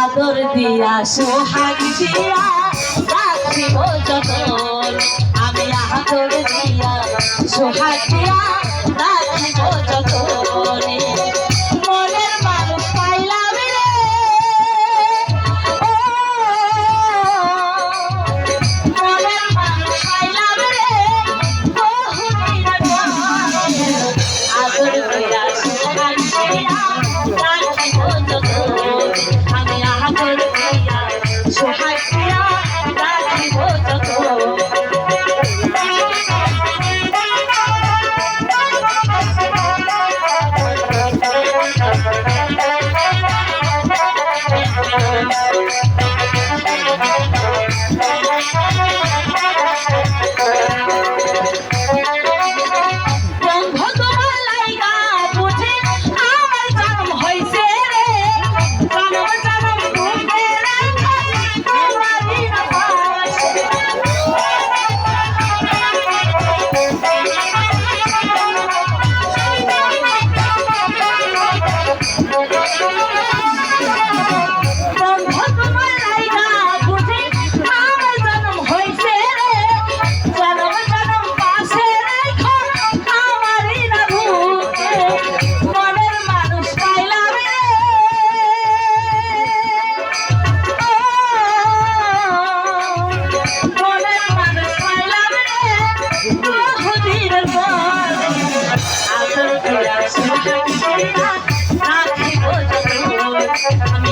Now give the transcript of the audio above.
আদর দিয়া সোহাগ দিয়া যতন। আমি আদর দিয়া সোহাগ দিয়া রাখিব যতন। Well, hi. Obrigada.